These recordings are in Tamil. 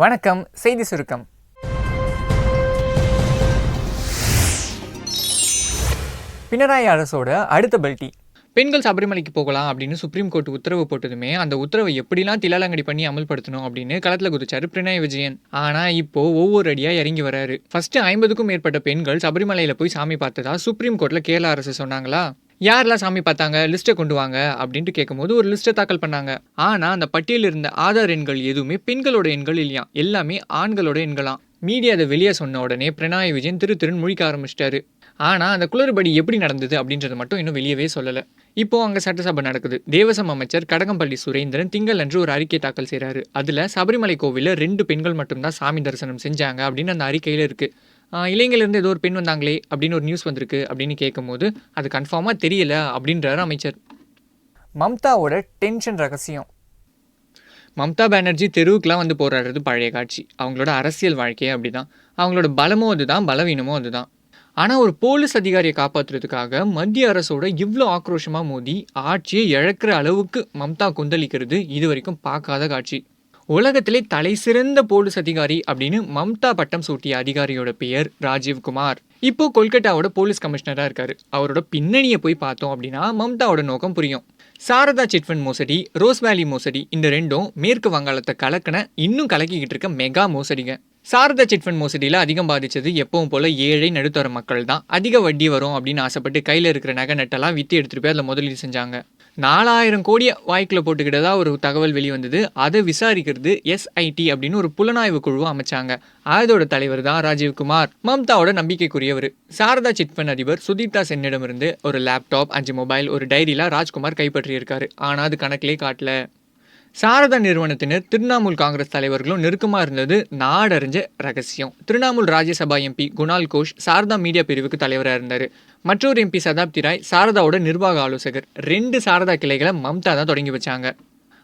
வணக்கம் செய்தி சுருக்கம். பினராயி அரசோட அடுத்த பெல்டி. பெண்கள் சபரிமலைக்கு போகலாம் அப்படின்னு சுப்ரீம் கோர்ட் உத்தரவு போட்டதுமே அந்த உத்தரவை எப்படிலாம் திலாலங்கடி பண்ணி அமல்படுத்தணும் அப்படின்னு களத்தில் குதிச்சாரு பிரணாய் விஜயன். ஆனால் இப்போ ஒவ்வொரு அடியாக இறங்கி வராரு. ஃபர்ஸ்ட் ஐம்பதுக்கும் மேற்பட்ட பெண்கள் சபரிமலையில் போய் சாமி பார்த்ததா சுப்ரீம் கோர்ட்டில் கேரள அரசு சொன்னாங்களா? யாரெல்லாம் சாமி பார்த்தாங்க லிஸ்ட்டை கொண்டு வாங்க அப்படின்ட்டு கேட்கும்போது ஒரு லிஸ்ட்டை தாக்கல் பண்ணாங்க. ஆனால் அந்த பட்டியலில் இருந்த ஆதார் எண்கள் எதுவுமே பெண்களோட எண்கள் இல்லையா எல்லாமே ஆண்களோட எண்களாம். மீடியா அதை வெளியே சொன்ன உடனே பிரணாய் விஜயன் திரு திருன்னு முழிக்க ஆரம்பிச்சிட்டாரு. ஆனால் அந்த குளறுபடி எப்படி நடந்தது அப்படின்றது மட்டும் இன்னும் வெளியவே சொல்லலை. இப்போ அங்கே சட்டசபை நடக்குது. தேவசம் அமைச்சர் கடகம்பள்ளி சுரேந்திரன் திங்கள் அன்று ஒரு அறிக்கை தாக்கல் செய்கிறாரு அதில் சபரிமலை கோவிலில் ரெண்டு பெண்கள் மட்டும்தான் சாமி தரிசனம் செஞ்சாங்க அப்படின்னு அந்த அறிக்கையில் இருக்குது இளைஞர்லேருந்து ஏதோ ஒரு பெண் வந்தாங்களே அப்படின்னு ஒரு நியூஸ் வந்திருக்கு அப்படின்னு கேட்கும்போது அது கன்ஃபார்மாக தெரியல அப்படின்றாரு அமைச்சர். மம்தாவோட டென்ஷன் ரகசியம். மம்தா பானர்ஜி தெருவுக்குலாம் வந்து போராடுறது பழைய காட்சி. அவங்களோட அரசியல் வாழ்க்கையே அப்படிதான். அவங்களோட பலமும் அதுதான் பலவீனமும் அதுதான். ஆனால் ஒரு போலீஸ் அதிகாரியை காப்பாற்றுறதுக்காக மத்திய அரசோட இவ்வளோ ஆக்ரோஷமாக மோதி ஆட்சியை இழக்கிற அளவுக்கு மம்தா கொந்தளிக்கிறது இது வரைக்கும் பார்க்காத காட்சி. உலகத்திலே தலை சிறந்த போலீஸ் அதிகாரி அப்படின்னு மம்தா பட்டம் சூட்டிய அதிகாரியோட பெயர் ராஜீவ்குமார் இப்போ கொல்கட்டாவோட போலீஸ் கமிஷனராக இருக்காரு. அவரோட பின்னணியை போய் பார்த்தோம் அப்படின்னா மம்தாவோட நோக்கம் புரியும். சாரதா சிட்ஃபண்ட் மோசடி ரோஸ் வேலி மோசடி இந்த ரெண்டும் மேற்கு வங்காளத்தை கலக்கின இன்னும் கலக்கிக்கிட்டு இருக்க மெகா மோசடிங்க. சாரதா சிட்ஃபண்ட் மோசடியில் அதிகம் பாதித்தது எப்பவும் போல ஏழை நடுத்தர மக்கள் தான். அதிக வட்டி வரும் அப்படின்னு ஆசைப்பட்டு கையில் இருக்கிற நகை நட்டெல்லாம் விற்று எடுத்துகிட்டு போய் அதில் முதலீடு செஞ்சாங்க. நாலாயிரம் கோடியை வாய்க்கில் போட்டுக்கிட்டதா ஒரு தகவல் வெளிவந்தது அதை விசாரிக்கிறது எஸ்ஐடி அப்படின்னு ஒரு புலனாய்வு குழுவை அமைச்சாங்க. அதோட தலைவர் தான் ராஜீவ்குமார். மம்தாவோட நம்பிக்கைக்குரியவர். சாரதா சிட்ஃபண்ட் அதிபர் சுதீப்தா சென்னிடமிருந்து ஒரு லேப்டாப் அஞ்சு மொபைல் ஒரு டைரியில் ராஜ்குமார் கைப்பற்றியிருக்காரு. ஆனால் அது கணக்கிலே காட்டல. சாரதா நிறுவனத்தினர் திரிணாமுல் காங்கிரஸ் தலைவர்களும் நெருக்கமாக இருந்தது நாடறிஞ்ச ரகசியம். Trinamool Rajya Sabha M P Kunal Ghosh Saradha media பிரிவுக்கு தலைவராக இருந்தார். மற்றொரு எம்பி சதாப்தி ராய் சாரதாவோட நிர்வாக ஆலோசகர். ரெண்டு சாரதா கிளைகளை மம்தா தான் தொடங்கி வச்சாங்க.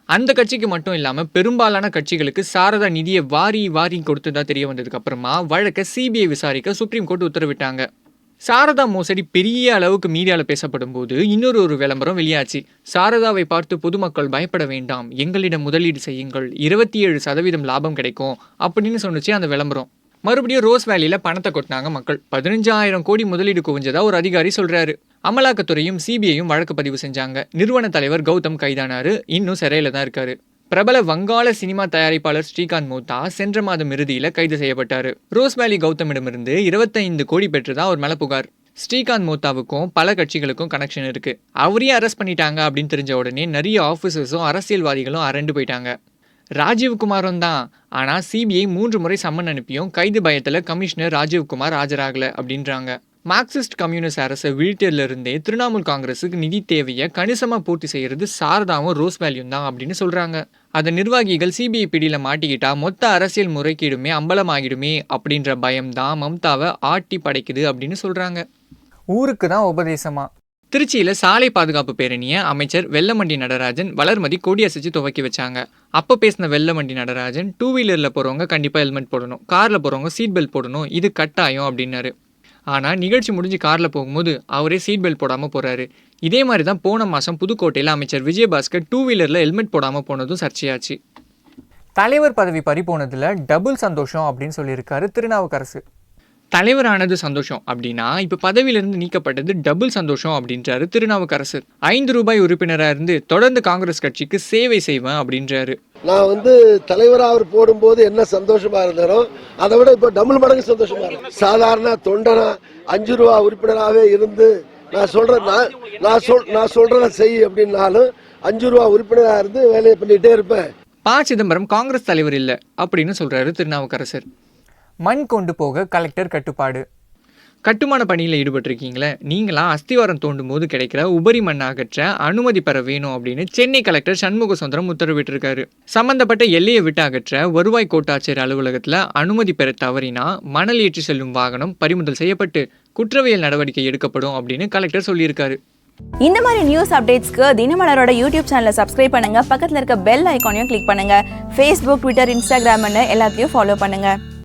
அந்த கட்சிக்கு மட்டும் இல்லாமல் பெரும்பாலான கட்சிகளுக்கு சாரதா நிதியை வாரி வாரி கொடுத்ததா தெரிய வந்ததுக்கு அப்புறமா வழக்கை சிபிஐ விசாரிக்க சுப்ரீம் கோர்ட் உத்தரவிட்டாங்க. சாரதா மோசடி பெரிய அளவுக்கு மீடியாவில் பேசப்படும் போது இன்னொரு ஒரு விளம்பரம் வெளியாச்சு. சாரதாவை பார்த்து பொதுமக்கள் பயப்பட வேண்டாம். எங்களிடம் முதலீடு செய்யுங்கள். இருபத்தி ஏழு சதவீதம் லாபம் கிடைக்கும் அப்படின்னு சொன்னுச்சு அந்த விளம்பரம். மறுபடியும் ரோஸ் வேலியில் பணத்தை கொட்டினாங்க மக்கள். பதினஞ்சாயிரம் கோடி முதலீடு குவிஞ்சதா ஒரு அதிகாரி சொல்றாரு. அமலாக்கத்துறையும் சிபிஐயும் வழக்கு பதிவு செஞ்சாங்க. நிறுவன தலைவர் கௌதம் கைதானாரு. இன்னும் சிறையில் தான் இருக்காரு. பிரபல வங்காள சினிமா தயாரிப்பாளர் ஸ்ரீகாந்த் மோத்தா சென்ற மாதம் இறுதியில் கைது செய்யப்பட்டார். ரோஸ்மேலி கௌதமிடமிருந்து இருபத்தைந்து கோடி பெற்றதா ஒரு மேல புகார். ஸ்ரீகாந்த் மோத்தாவுக்கும் பல கட்சிகளுக்கும் கனெக்ஷன் இருக்கு. அவரையும் அரெஸ்ட் பண்ணிட்டாங்க அப்படின்னு தெரிஞ்ச உடனே நிறைய ஆஃபீஸர்ஸும் அரசியல்வாதிகளும் அரண்டு போயிட்டாங்க. ராஜீவ்குமாரும் தான். ஆனால் சிபிஐ மூன்று முறை சம்மன் அனுப்பியும் கைது பயத்தில் கமிஷனர் ராஜீவ்குமார் ஆஜராகலை அப்படின்றாங்க. மார்க்சிஸ்ட் கம்யூனிஸ்ட் அரசை வீழ்த்தியிலிருந்தே திரிணாமுல் காங்கிரஸுக்கு நிதி தேவையை கணிசமாக பூர்த்தி செய்கிறது சாரதாவும் ரோஸ் வேல்யூம் தான் அப்படின்னு சொல்கிறாங்க அதை நிர்வாகிகள் சிபிஐ பிடியில் மாட்டிக்கிட்டா மொத்த அரசியல் முறைகேடுமே அம்பலமாகிடுமே அப்படின்ற பயம்தான் மம்தாவை ஆட்டி படைக்குது அப்படின்னு சொல்கிறாங்க ஊருக்கு தான் உபதேசமா? திருச்சியில் சாலை பாதுகாப்பு பேரணியை அமைச்சர் வெள்ளமண்டி நடராஜன் வளர்மதி கொடியசைச்சு துவக்கி வச்சாங்க. அப்போ பேசின வெள்ளமண்டி நடராஜன் டூ வீலரில் போகிறவங்க கண்டிப்பாக ஹெல்மெட் போடணும் காரில் போகிறவங்க சீட் பெல்ட் போடணும் இது கட்டாயம் அப்படின்னாரு. ஆனால் நிகழ்ச்சி முடிஞ்சு காரில் போகும்போது அவரே சீட் பெல்ட் போடாமல் போகிறாரு இதே மாதிரி தான் போன மாதம் புதுக்கோட்டையில் அமைச்சர் விஜயபாஸ்கர் டூ வீலரில் ஹெல்மெட் போடாமல் போனதும் சர்ச்சையாச்சு. தலைவர் பதவி பறிபோனதுல டபுள் சந்தோஷம் அப்படின்னு சொல்லியிருக்காரு திருநாவுக்கரசு. தலைவரானது சந்தோஷம் அப்படின்னா இப்போ பதவியிலிருந்து நீக்கப்பட்டது டபுள் சந்தோஷம் அப்படின்றாரு திருநாவுக்கரசர் ஐந்து ரூபாய் உறுப்பினராக இருந்து தொடர்ந்து காங்கிரஸ் கட்சிக்கு சேவை செய்வேன் அப்படின்றாரு. நான் வந்து தலைவராக அவர் போடும்போது என்ன சந்தோஷமா இருந்தாரோ அதை விட இப்போ டபுள் மடங்கு சந்தோஷமா இருக்கு. சாதாரண தொண்டனா அஞ்சு ரூபா உறுப்பினராகவே இருந்து நான் சொல்றேன் நான் நான் சொல் நான் சொல்றத செய் அப்படின்னாலும் அஞ்சு ரூபா உறுப்பினராக இருந்து வேலையை பண்ணிட்டே இருப்பேன். ப சிதம்பரம் காங்கிரஸ் தலைவர் இல்லை அப்படின்னு சொல்றாரு திருநாவுக்கரசர். மண் கொண்டு போக கலெக்டர் கட்டுப்பாடு. கட்டுமான பணியில் ஈடுபட்டிருக்கீங்களே நீங்களாம் அஸ்திவாரம் தோண்டும் போது கிடைக்கிற உபரி மண் அகற்ற அனுமதி பெற வேணும் அப்படின்னு சென்னை கலெக்டர் சண்முக சுந்தரம் உத்தரவிட்டிருக்காரு. சம்பந்தப்பட்ட எல்லையை விட்டு அகற்ற வருவாய் கோட்டாட்சியர் அலுவலகத்தில் அனுமதி பெற தவறினா மணல் ஏற்றி செல்லும் வாகனம் பறிமுதல் செய்யப்பட்டு குற்றவியல் நடவடிக்கை எடுக்கப்படும் அப்படின்னு கலெக்டர் சொல்லியிருக்காரு. இந்த மாதிரி நியூஸ் அப்டேட்ஸ்க்கு தினமலரோட யூடியூப் சேனலை சப்ஸ்கிரைப் பண்ணுங்க. பக்கத்துல இருக்க பெல் ஐக்கானையும் கிளிக் பண்ணுங்க. ஃபேஸ்புக் ட்விட்டர் இன்ஸ்டாகிராம்னு எல்லாத்தையும் ஃபாலோ பண்ணுங்க.